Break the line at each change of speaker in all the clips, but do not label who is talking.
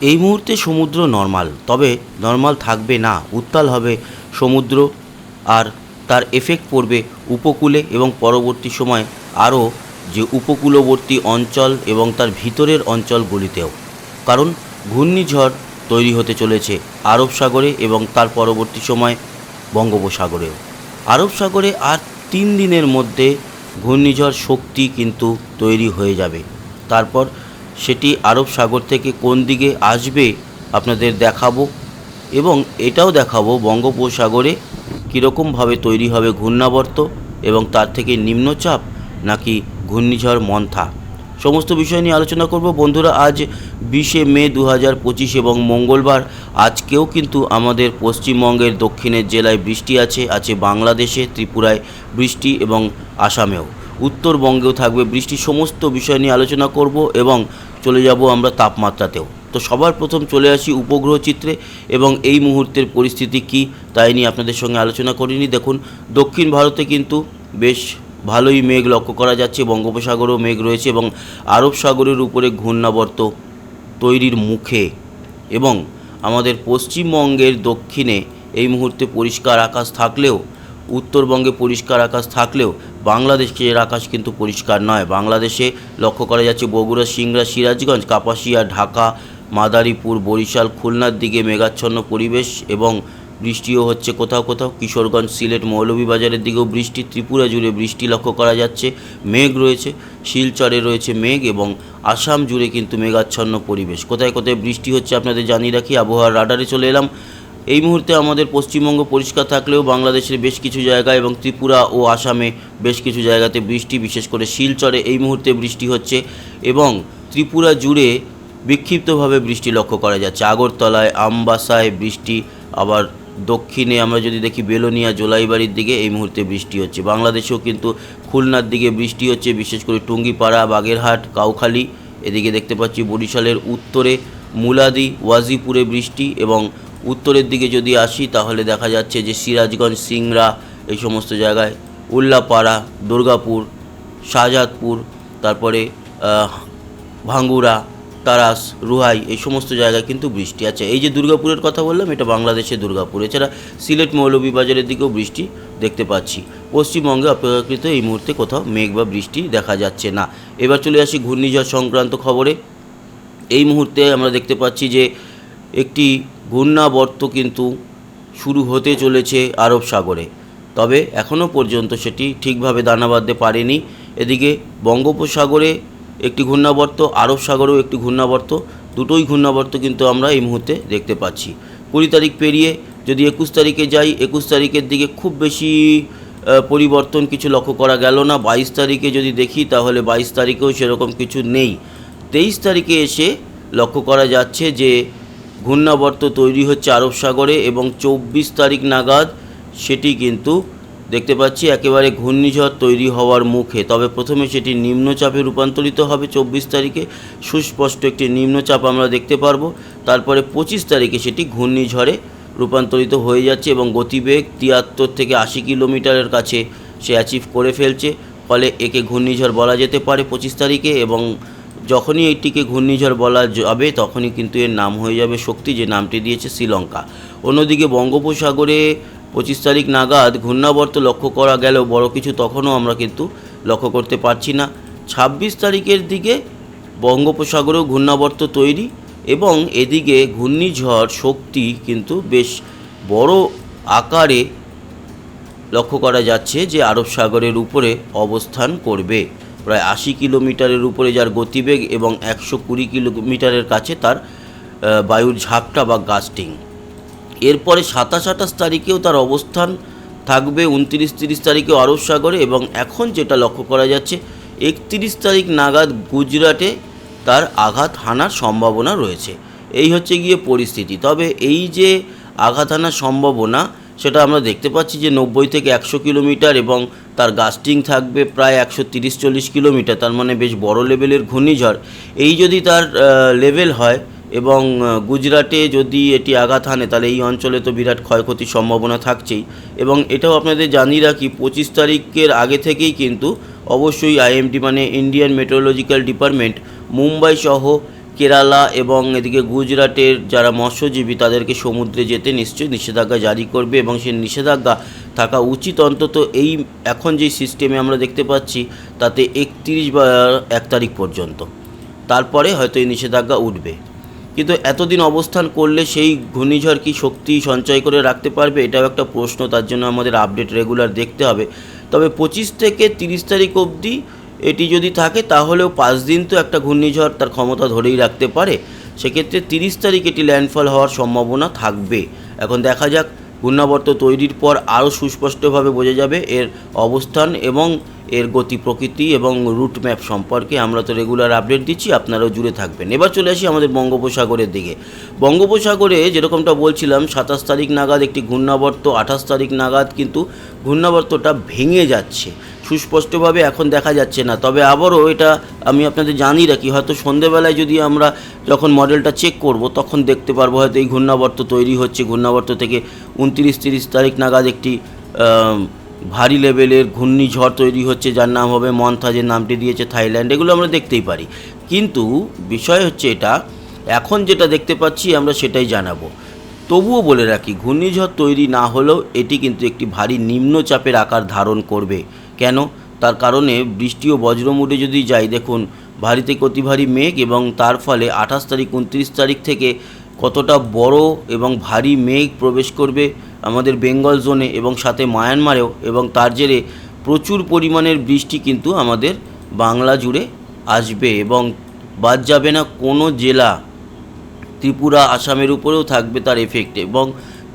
এই মুহূর্তে সমুদ্র নর্মাল, তবে নর্মাল থাকবে না, উত্তাল হবে সমুদ্র আর তার এফেক্ট পড়বে উপকূলে এবং পরবর্তী সময় আরও যে উপকূলবর্তী অঞ্চল এবং তার ভিতরের অঞ্চলগুলিতেও। কারণ ঘূর্ণিঝড় তৈরি হতে চলেছে আরব সাগরে এবং তার পরবর্তী সময় বঙ্গোপসাগরেও। আরব সাগরে আর তিন দিনের মধ্যে ঘূর্ণিঝড় শক্তি কিন্তু তৈরি হয়ে যাবে। তারপর সেটি আরব সাগর থেকে কোন দিকে আসবে আপনাদের দেখাবো এবং এটাও দেখাবো বঙ্গোপসাগরে কীরকমভাবে তৈরি হবে ঘূর্ণাবর্ত এবং তার থেকে নিম্নচাপ নাকি ঘূর্ণিঝড় মন্থা। সমস্ত বিষয় নিয়ে আলোচনা করব। বন্ধুরা, আজ বিশে মে দু হাজার পঁচিশ এবং মঙ্গলবার। আজকেও কিন্তু আমাদের পশ্চিমবঙ্গের দক্ষিণের জেলায় বৃষ্টি আছে আছে বাংলাদেশে, ত্রিপুরায় বৃষ্টি এবং আসামেও। উত্তরবঙ্গেও থাকবে। বৃষ্টি সমস্ত বিষয় নিয়ে আলোচনা করব এবং চলে যাব আমরা তাপমাত্রাতেও। তো সবার প্রথম চলে আসি উপগ্রহ চিত্রে এবং এই মুহূর্তের পরিস্থিতি কি তাই নিয়ে আপনাদের সঙ্গে আলোচনা করিনি। দেখুন, দক্ষিণ ভারতে কিন্তু বেশ ভালোই মেঘ লক্ষ্য করা যাচ্ছে। বঙ্গোপসাগরেও মেঘ রয়েছে এবং আরব সাগরের উপরে ঘূর্ণাবর্ত তৈরির মুখে এবং আমাদের পশ্চিমবঙ্গের দক্ষিণে এই মুহূর্তে পরিষ্কার আকাশ থাকলেও উত্তরবঙ্গে পরিষ্কার আকাশ থাকলেও বাংলাদেশের আকাশ কিন্তু পরিষ্কার নয়। বাংলাদেশে লক্ষ্য করা যাচ্ছে বগুড়া, সিংড়া, সিরাজগঞ্জ, কাপাসিয়া, ঢাকা, মাদারীপুর, বরিশাল, খুলনার দিকে মেঘাচ্ছন্ন পরিবেশ এবং বৃষ্টিও হচ্ছে কোথাও কোথাও। কিশোরগঞ্জ, সিলেট, মৌলভীবাজারের দিকেও বৃষ্টি, ত্রিপুরা জুড়ে বৃষ্টি লক্ষ্য করা যাচ্ছে। মেঘ রয়েছে, শিলচরে রয়েছে মেঘ এবং আসাম জুড়ে কিন্তু মেঘাচ্ছন্ন পরিবেশ। কোথায় কোথায় বৃষ্টি হচ্ছে আপনাদের জানিয়ে রাখি, আবহাওয়ার রাডারে চলে এলাম। এই মুহূর্তে আমাদের পশ্চিমবঙ্গ পরিষ্কার থাকলেও বাংলাদেশের বেশ কিছু জায়গা এবং ত্রিপুরা ও আসামে বেশ কিছু জায়গাতে বৃষ্টি, বিশেষ করে শিলচরে এই মুহূর্তে বৃষ্টি হচ্ছে এবং ত্রিপুরা জুড়ে বিক্ষিপ্তভাবে বৃষ্টি লক্ষ্য করা যাচ্ছে। আগরতলায়, আমবাসায় বৃষ্টি, আবার দক্ষিণে আমরা যদি দেখি বেলোনিয়া, জোলাইবাড়ির দিকে এই মুহূর্তে বৃষ্টি হচ্ছে। বাংলাদেশেও কিন্তু খুলনার দিকে বৃষ্টি হচ্ছে, বিশেষ করে টুঙ্গিপাড়া, বাগেরহাট, কাউখালী, এদিকে দেখতে পাচ্ছি বরিশালের উত্তরে, মুলাদি, ওয়াজিপুরে বৃষ্টি এবং উত্তরের দিকে যদি আসি, তাহলে দেখা যাচ্ছে যে সিরাজগঞ্জ, সিংড়া, এই সমস্ত জায়গায় উল্লাপাড়া, দুর্গাপুর, শাহজাদপুর, তারপরে ভাঙ্গুরা তারাস, রুহাই, এই সমস্ত জায়গায় কিন্তু বৃষ্টি আছে। এই যে দুর্গাপুরের কথা বললাম, এটা বাংলাদেশের দুর্গাপুর। এছাড়া সিলেট মৌলভীবাজারের দিকেও বৃষ্টি দেখতে পাচ্ছি। পশ্চিমবঙ্গে অপেক্ষাকৃত এই মুহূর্তে কোথাও মেঘ বা বৃষ্টি দেখা যাচ্ছে না। এবার চলে আসি ঘূর্ণিঝড় সংক্রান্ত খবরে। এই মুহূর্তে আমরা দেখতে পাচ্ছি যে একটি ঘূর্ণাবর্ত কিন্তু শুরু হতে চলেছে আরব সাগরে। তবে এখনও পর্যন্ত সেটি ঠিকভাবে দানা বাঁধতে পারেনি। এদিকে বঙ্গোপসাগরে একটি ঘূর্ণাবর্ত, আরব সাগরেও একটি ঘূর্ণাবর্ত, দুটোই ঘূর্ণাবর্ত কিন্তু আমরা এই মুহূর্তে দেখতে পাচ্ছি। কুড়ি তারিখ পেরিয়ে যদি একুশ তারিখে যাই, একুশ তারিখের দিকে খুব বেশি পরিবর্তন কিছু লক্ষ্য করা গেল না। বাইশ তারিখে যদি দেখি, তাহলে বাইশ তারিখেও সেরকম কিছু নেই। তেইশ তারিখে এসে লক্ষ্য করা যাচ্ছে যে ঘূর্ণাবর্ত তৈরি হচ্ছে আরব সাগরে এবং চব্বিশ তারিখ নাগাদ সেটি কিন্তু দেখতে পাচ্ছি একেবারে ঘূর্ণিঝড় তৈরি হওয়ার মুখে। তবে প্রথমে সেটি নিম্নচাপে রূপান্তরিত হবে চব্বিশ তারিখে। সুস্পষ্ট একটি নিম্নচাপ আমরা দেখতে পারব। তারপরে পঁচিশ তারিখে সেটি ঘূর্ণিঝড়ে রূপান্তরিত হয়ে যাচ্ছে এবং গতিবেগ তিয়াত্তর থেকে আশি কিলোমিটারের কাছে সে অ্যাচিভ করে ফেলছে। ফলে একে ঘূর্ণিঝড় বলা যেতে পারে পঁচিশ তারিখে এবং যখনই এইটিকে ঘূর্ণিঝড় বলা যাবে, তখনই কিন্তু এর নাম হয়ে যাবে শক্তি, যে নামটি দিয়েছে শ্রীলঙ্কা। অন্যদিকে বঙ্গোপসাগরে পঁচিশ তারিখ নাগাদ ঘূর্ণাবর্ত লক্ষ্য করা গেলেও বড় কিছু তখনও আমরা কিন্তু লক্ষ্য করতে পারছি না। ছাব্বিশ তারিখের দিকে বঙ্গোপসাগরেও ঘূর্ণাবর্ত তৈরি এবং এদিকে ঘূর্ণিঝড় শক্তি কিন্তু বেশ বড় আকারে লক্ষ্য করা যাচ্ছে যে আরব সাগরের উপরে অবস্থান করবে। প্রায় আশি কিলোমিটারের উপরে যার গতিবেগ এবং একশো কুড়ি কিলোমিটারের কাছে তার বায়ুর ঝাপটা বা গাস্টিং। এরপরে সাতাশ আঠাশ তারিখেও তার অবস্থান থাকবে উনত্রিশ তিরিশ তারিখেও আরব সাগরে এবং এখন যেটা লক্ষ্য করা যাচ্ছে, একত্রিশ তারিখ নাগাদ গুজরাটে তার আঘাত হানার সম্ভাবনা রয়েছে। এই হচ্ছে গিয়ে পরিস্থিতি। তবে এই যে আঘাত হানার সম্ভাবনা, সেটা আমরা দেখতে পাচ্ছি যে নব্বই থেকে একশো কিলোমিটার এবং তার গাস্টিং থাকবে প্রায় একশো তিরিশ চল্লিশ কিলোমিটার, তার মানে বেশ বড় লেভেলের ঘূর্ণিঝড়। এই যদি তার লেভেল হয় এবং গুজরাটে যদি এটি আঘাত হানে, তাহলে এই অঞ্চলে তো বিরাট ক্ষয়ক্ষতির সম্ভাবনা থাকছেই। এবং এটাও আপনাদের জানিয়ে রাখি, পঁচিশ তারিখের আগে থেকেই কিন্তু অবশ্যই আইএমডি মানে ইন্ডিয়ান মেট্রোলজিক্যাল ডিপার্টমেন্ট, মুম্বাই সহ কেরালা এবং এদিকে গুজরাটের যারা মৎস্যজীবী, তাদেরকে সমুদ্রে যেতে নিশ্চয়ই নিষেধাজ্ঞা জারি করবে এবং সেই নিষেধাজ্ঞা থাকা উচিত অন্তত এই এখন যে সিস্টেমে আমরা দেখতে পাচ্ছি, তাতে একত্রিশ বা এক তারিখ পর্যন্ত। তারপরে হয়তো এই নিষেধাজ্ঞা উঠবে। কিন্তু এতদিন অবস্থান করলে সেই ঘূর্ণিঝড় কি শক্তি সঞ্চয় করে রাখতে পারবে, এটাও একটা প্রশ্ন, তার জন্য আমাদের আপডেট রেগুলার দেখতে হবে। তবে পঁচিশ থেকে তিরিশ তারিখ অবধি এটি যদি থাকে, তাহলেও পাঁচ দিন তো একটা ঘূর্ণিঝড় তার ক্ষমতা ধরেই রাখতে পারে। সেক্ষেত্রে তিরিশ তারিখ এটি ল্যান্ডফল হওয়ার সম্ভাবনা থাকবে। এখন দেখা যাক ঘূর্ণাবর্ত তৈরির পর আরও সুস্পষ্টভাবে বোঝা যাবে এর অবস্থান এবং এর গতি প্রকৃতি এবং রুট ম্যাপ সম্পর্কে। আমরা তো রেগুলার আপডেট দিচ্ছি, আপনারাও জুড়ে থাকবেন। এবার চলে আসি আমাদের বঙ্গোপসাগরের দিকে। বঙ্গোপসাগরে যেরকমটা বলছিলাম, সাতাশ তারিখ নাগাদ একটি ঘূর্ণাবর্ত, আঠাশ তারিখ নাগাদ কিন্তু ঘূর্ণাবর্তটা ভেঙে যাচ্ছে। সুস্পষ্টভাবে এখন দেখা যাচ্ছে না। তবে আবারও এটা আমি আপনাদের জানিয়ে রাখি, হয়তো সন্ধেবেলায় যদি আমরা যখন মডেলটা চেক করব, তখন দেখতে পারব হয়তো এই ঘূর্ণাবর্ত তৈরি হচ্ছে। ঘূর্ণাবর্ত থেকে উনত্রিশ তিরিশ তারিখ নাগাদ একটি ভারী লেভেলের ঘূর্ণিঝড় তৈরি হচ্ছে, যার নাম হবে মন্থা, যে নামটি দিয়েছে থাইল্যান্ড, এগুলো আমরা দেখতেই পারি। কিন্তু বিষয় হচ্ছে এটা, এখন যেটা দেখতে পাচ্ছি আমরা সেটাই জানাব। তবুও বলে রাখি, ঘূর্ণিঝড় তৈরি না হলেও এটি কিন্তু একটি ভারী নিম্নচাপের আকার ধারণ করবে। কেন? তার কারণে বৃষ্টি ও বজ্রমুডে যদি যাই, দেখুন ভারী থেকে অতি ভারী মেঘ এবং তার ফলে আঠাশ তারিখ, উনত্রিশ তারিখ থেকে কতটা বড় এবং ভারী মেঘ প্রবেশ করবে আমাদের বেঙ্গল জোনে এবং সাথে মায়ানমারেও এবং তার জেরে প্রচুর পরিমাণের বৃষ্টি কিন্তু আমাদের বাংলা জুড়ে আসবে এবং বাদ যাবে না, কোনো জেলা ত্রিপুরা, আসামের উপরেও থাকবে তার এফেক্ট এবং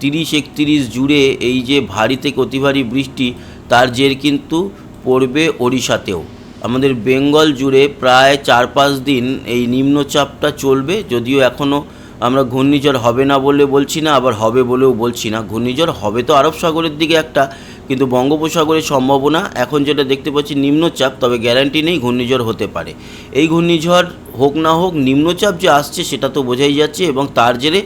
তিরিশ, একত্রিশ জুড়ে এই যে ভারী থেকে অতি ভারী বৃষ্টি তার জের কিন্তু পড়বে ওড়িশাতেও। আমাদের বেঙ্গল জুড়ে প্রায় চার পাঁচ দিন এই নিম্নচাপটা চলবে, যদিও এখনও আমরা ঘূর্ণিঝড় হবে না বলে বলছি না, আবার হবে বলেও বলছি না। ঘূর্ণিঝড় হবে তো আরব সাগরের দিকে একটা, কিন্তু বঙ্গোপসাগরের সম্ভাবনা, এখন যেটা দেখতে পাচ্ছি নিম্নচাপ, তবে গ্যারান্টি নেই ঘূর্ণিঝড় হতে পারে। এই ঘূর্ণিঝড় হোক না হোক, নিম্নচাপ যে আসছে সেটা তো বোঝাই যাচ্ছে, এবং তার জেরে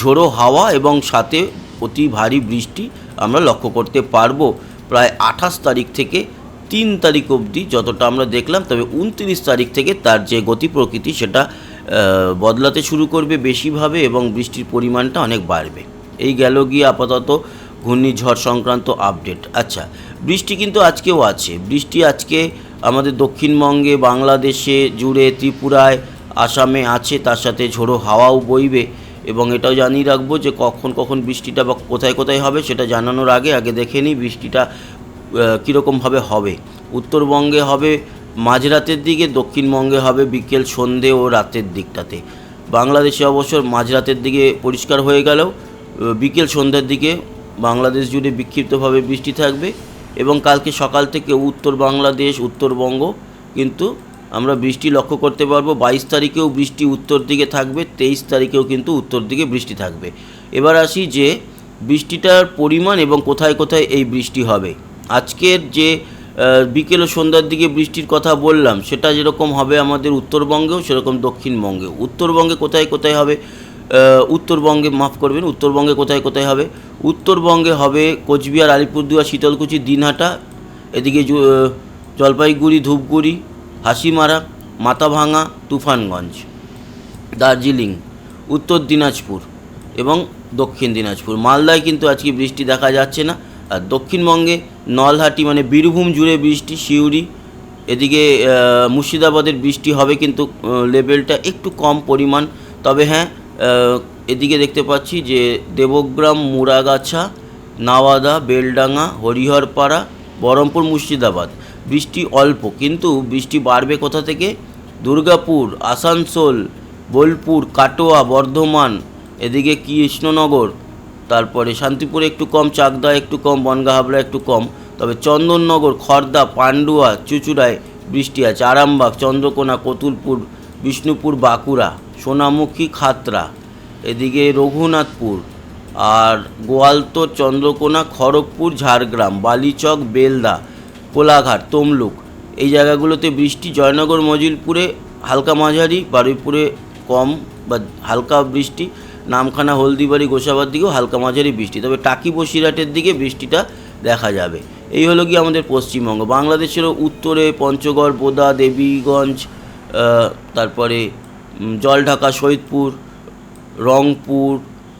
ঝোড়ো হাওয়া এবং সাথে অতি ভারী বৃষ্টি আমরা লক্ষ্য করতে পারব। প্রায় আঠাশ তারিখ থেকে তিন তারিখ অবধি যতটা আমরা দেখলাম, তবে উনত্রিশ তারিখ থেকে তার যে গতি প্রকৃতি সেটা বদলাতে শুরু করবে বেশিভাবে এবং বৃষ্টির পরিমাণটা অনেক বাড়বে। এই গেল গিয়ে আপাতত ঘূর্ণিঝড় সংক্রান্ত আপডেট। আচ্ছা বৃষ্টি কিন্তু আজকেও আছে। বৃষ্টি আজকে আমাদের দক্ষিণবঙ্গে, বাংলাদেশে জুড়ে, ত্রিপুরায়, আসামে আছে, তার সাথে ঝোড়ো হাওয়াও বইবে। এবং এটাও জানিয়ে রাখব যে কখন কখন বৃষ্টিটা বা কোথায় কোথায় হবে সেটা জানানোর আগে আগে দেখে নিই বৃষ্টিটা কীরকমভাবে হবে। উত্তরবঙ্গে হবে, মাঝরাতের দিকে, দক্ষিণবঙ্গে হবে বিকেল, সন্ধে ও রাতের দিকটাতে। বাংলাদেশে অবশ্য মাঝরাতের দিকে পরিষ্কার হয়ে গেলেও বিকেল, সন্ধ্যার দিকে বাংলাদেশ জুড়ে বিক্ষিপ্তভাবে বৃষ্টি থাকবে এবং কালকে সকাল থেকে উত্তর বাংলাদেশ, উত্তরবঙ্গ কিন্তু আমরা বৃষ্টি লক্ষ্য করতে পারব। বাইশ তারিখেও বৃষ্টি উত্তর দিকে থাকবে, তেইশ তারিখেও কিন্তু উত্তর দিকে বৃষ্টি থাকবে। এবার আসি যে বৃষ্টিটার পরিমাণ এবং কোথায় কোথায় এই বৃষ্টি হবে। আজকের যে বিকেল ও সন্ধ্যার দিকে বৃষ্টির কথা বললাম, সেটা যেরকম হবে আমাদের উত্তরবঙ্গেও, সেরকম দক্ষিণবঙ্গেও উত্তরবঙ্গে কোথায় কোথায় হবে? উত্তরবঙ্গে, মাফ করবেন, উত্তরবঙ্গে কোথায় কোথায় হবে? উত্তরবঙ্গে হবে কোচবিহার, আলিপুরদুয়ার, শীতলকুচি, দিনহাটা, এদিকে জলপাইগুড়ি, ধূপগুড়ি হাসিমারা, মাথাভাঙা, তুফানগঞ্জ, দার্জিলিং, উত্তর দিনাজপুর এবং দক্ষিণ দিনাজপুর। মালদায় কিন্তু আজকে বৃষ্টি দেখা যাচ্ছে না। আর দক্ষিণবঙ্গে নলহাটি মানে বীরভূম জুড়ে বৃষ্টি, সিউড়ি, এদিকে মুর্শিদাবাদের বৃষ্টি হবে কিন্তু লেভেলটা একটু কম পরিমাণ। তবে হ্যাঁ এদিকে দেখতে পাচ্ছি যে দেবগ্রাম, মুরাগাছা, নাওয়াদা, বেলডাঙ্গা, হরিহরপাড়া, বহরমপুর, মুর্শিদাবাদ। বৃষ্টি অল্প, কিন্তু বৃষ্টি বাড়বে কোথা থেকে? দুর্গাপুর, আসানসোল, বোলপুর, কাটোয়া, বর্ধমান, এদিকে কৃষ্ণনগর, তারপরে শান্তিপুরে একটু কম, চাকদা একটু কম, বনগা হাবড়া একটু কম, তবে চন্দননগর, খর্দা, পান্ডুয়া, চুচুড়ায় বৃষ্টি আছে। আরামবাগ, চন্দ্রকোনা, কতুলপুর, বিষ্ণুপুর, বাঁকুড়া, সোনামুখী, খাতরা, এদিকে রঘুনাথপুর আর গোয়ালতোর, চন্দ্রকোনা, খড়গপুর, ঝাড়গ্রাম, বালিচক, বেলদা কোলাঘাট, তমলুক। এই জায়গাগুলোতে বৃষ্টি জয়নগর, মজিলপুরে হালকা মাঝারি, বারুইপুরে কম বা হালকা বৃষ্টি, নামখানা, হলদিবাড়ি, গোসাবার দিকেও হালকা মাঝারি বৃষ্টি। তবে টাকি বসিরহাটের দিকে বৃষ্টিটা দেখা যাবে। এই হলো কি আমাদের পশ্চিমবঙ্গ। বাংলাদেশেরও উত্তরে পঞ্চগড়, বোদা, দেবীগঞ্জ তারপরে জলঢাকা শহীদপুর রংপুর,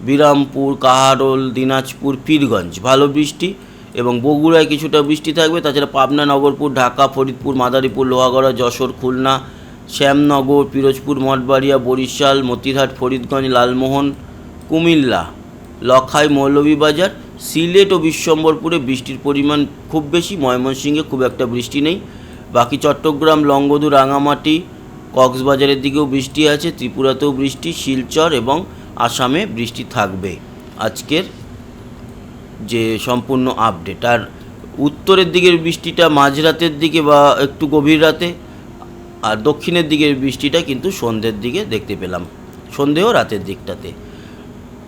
বিরামপুর, কাহারোল, দিনাজপুর, পীরগঞ্জ। ভালো বৃষ্টি। এবং বগুড়ায় কিছুটা বৃষ্টি থাকবে, তাছাড়া পাবনা, নগরপুর, ঢাকা, ফরিদপুর, মাদারীপুর, লোহাগড়া, যশোর, খুলনা, শ্যামনগর, পিরোজপুর, মঠবাড়িয়া, বরিশাল, মতিরহাট, ফরিদগঞ্জ, লালমোহন, কুমিল্লা, লখাই, মৌলভীবাজার, সিলেট ও বিশ্বম্বরপুরে বৃষ্টির পরিমাণ খুব বেশি, ময়মনসিংহে খুব একটা বৃষ্টি নেই। বাকি চট্টগ্রাম, লংগদু, রাঙামাটি, কক্সবাজারের দিকেও বৃষ্টি আছে, ত্রিপুরাতেও বৃষ্টি, শিলচর এবং আসামে বৃষ্টি থাকবে। আজকের যে সম্পূর্ণ আপডেট আর উত্তরের দিকের বৃষ্টিটা মাঝরাতের দিকে বা একটু গভীর রাতে, আর দক্ষিণের দিকের বৃষ্টিটা কিন্তু সন্ধ্যের দিকে দেখতে পেলাম। সন্ধেও রাতের দিকটাতে।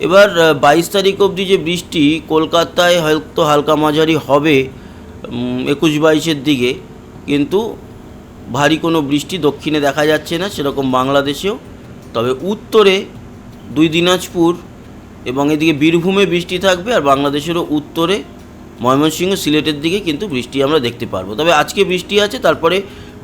এবার বাইশ তারিখ অবধি যে বৃষ্টি কলকাতায় হয়তো হালকা মাঝারি হবে একুশ বাইশের দিকে, কিন্তু ভারী কোনো বৃষ্টি দক্ষিণে দেখা যাচ্ছে না, সেরকম বাংলাদেশেও। তবে উত্তরে দুই দিনাজপুর এবং এদিকে বীরভূমে বৃষ্টি থাকবে আর বাংলাদেশেরও উত্তরে ময়মনসিংহ সিলেটের দিকে কিন্তু বৃষ্টি আমরা দেখতে পারব। তবে আজকে বৃষ্টি আছে, তারপরে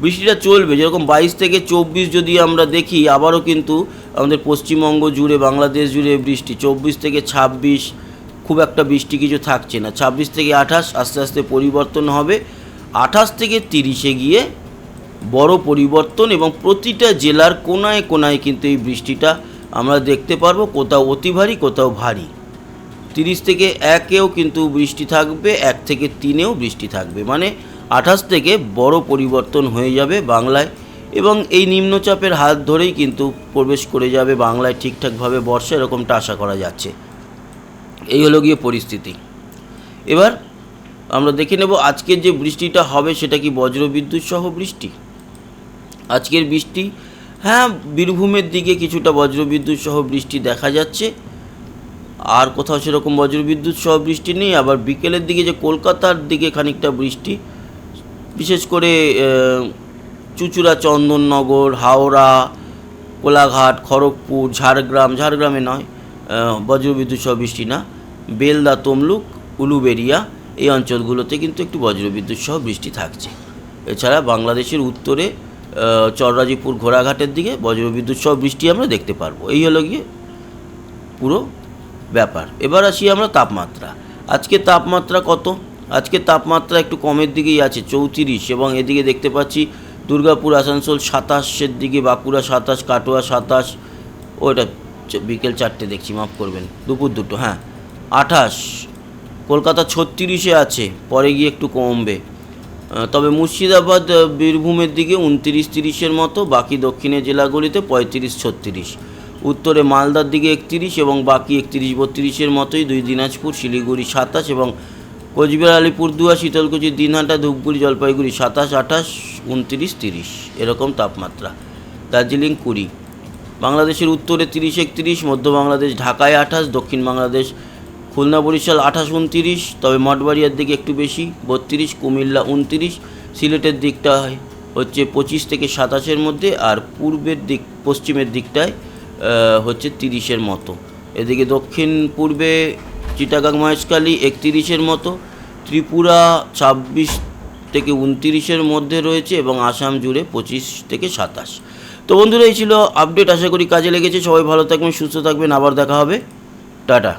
বৃষ্টিটা চলবে। যেরকম বাইশ থেকে চব্বিশ যদি আমরা দেখি, আবারও কিন্তু আমাদের পশ্চিমবঙ্গ জুড়ে, বাংলাদেশ জুড়ে বৃষ্টি। চব্বিশ থেকে ছাব্বিশ খুব একটা বৃষ্টি কিছু থাকছে না। ছাব্বিশ থেকে আঠাশ আস্তে আস্তে পরিবর্তন হবে। আঠাশ থেকে তিরিশে গিয়ে বড় পরিবর্তন এবং প্রতিটা জেলার কোনায় কোনায় কিন্তু এই বৃষ্টিটা আমরা দেখতে পারব কোথাও অতি ভারী, কোথাও ভারী। তিরিশ থেকে একেও কিন্তু বৃষ্টি থাকবে, এক থেকে তিনেও বৃষ্টি থাকবে। মানে আঠাশ থেকে বড় পরিবর্তন হয়ে যাবে বাংলায় এবং এই নিম্নচাপের হাত ধরেই কিন্তু প্রবেশ করে যাবে বাংলায় ঠিকঠাকভাবে বর্ষা, এরকমটা আশা করা যাচ্ছে। এই হলো গিয়ে পরিস্থিতি। এবার আমরা দেখে নেব আজকের যে বৃষ্টিটা হবে, সেটা কি বজ্রবিদ্যুৎ সহ বৃষ্টি? আজকের বৃষ্টি হ্যাঁ বীরভূমের দিকে কিছুটা বজ্রবিদ্যুৎ সহ বৃষ্টি দেখা যাচ্ছে। আর কোথাও সেরকম বজ্রবিদ্যুৎ সহ বৃষ্টি নেই। আবার বিকেলের দিকে যে কলকাতার দিকে খানিকটা বৃষ্টি, বিশেষ করে চুচুড়া, চন্দননগর, হাওড়া, কোলাঘাট, খড়গপুর, ঝাড়গ্রাম, ঝাড়গ্রামে নয় বজ্রবিদ্যুৎ সহ বৃষ্টি না। বেলদা, তমলুক উলুবেরিয়া এই অঞ্চলগুলোতে কিন্তু একটু বজ্রবিদ্যুৎ সহ বৃষ্টি থাকছে। এছাড়া বাংলাদেশের উত্তরে চররাজিপুর ঘোড়াঘাটের দিকে বজ্রবিদ্যুৎ সহ বৃষ্টি আমরা দেখতে পারব। এই হলো গিয়ে পুরো ব্যাপার। এবার আসি আমরা তাপমাত্রা। আজকে তাপমাত্রা কত? আজকে তাপমাত্রা একটু কমের দিকেই আছে, চৌত্রিশ, এবং এদিকে দেখতে পাচ্ছি দুর্গাপুর, আসানসোল সাতাশের দিকে, বাঁকুড়া সাতাশ, কাটোয়া সাতাশ ওটা বিকেল চারটে দেখছি, মাফ করবেন, দুপুর দুটো হ্যাঁ আঠাশ, কলকাতা ছত্রিশে আছে, পরে গিয়ে একটু কমবে। তবে মুর্শিদাবাদ বীরভূমের দিকে উনত্রিশ তিরিশের মতো, বাকি দক্ষিণের জেলাগুলিতে পঁয়ত্রিশ, ছত্রিশ। উত্তরে মালদার দিকে একত্রিশ এবং বাকি একত্রিশ, বত্রিশের মতোই দুই দিনাজপুর, শিলিগুড়ি সাতাশ এবং কোচবিহার আলিপুরদুয়ার শীতলকুচি, দিনহাটা, ধূপগুড়ি, জলপাইগুড়ি সাতাশ, আঠাশ, উনত্রিশ, তিরিশ। এরকম তাপমাত্রা। দার্জিলিং কুড়ি। বাংলাদেশের উত্তরে তিরিশ, একত্রিশ, মধ্য বাংলাদেশ, ঢাকায় আঠাশ, দক্ষিণ বাংলাদেশ খুলনা বরিশাল আঠাশ উনতিরিশ, তবে মঠবাড়িয়ার দিকে একটু বেশি, বত্রিশ, কুমিল্লা উনতিরিশ, সিলেটের দিকটা হচ্ছে পঁচিশ থেকে সাতাশের মধ্যে, আর পূর্বের দিক, পশ্চিমের দিকটায় হচ্ছে তিরিশের মতো। এদিকে দক্ষিণ পূর্বে চিটাগাং মহেশখালী একতিরিশের মতো, ত্রিপুরা ছাব্বিশ থেকে উনতিরিশের মধ্যে রয়েছে এবং আসাম জুড়ে পঁচিশ থেকে সাতাশ। তো বন্ধুরা, এই ছিল আপডেট আশা করি কাজে লেগেছে। সবাই ভালো থাকবেন, সুস্থ থাকবেন, আবার দেখা হবে। টাটা।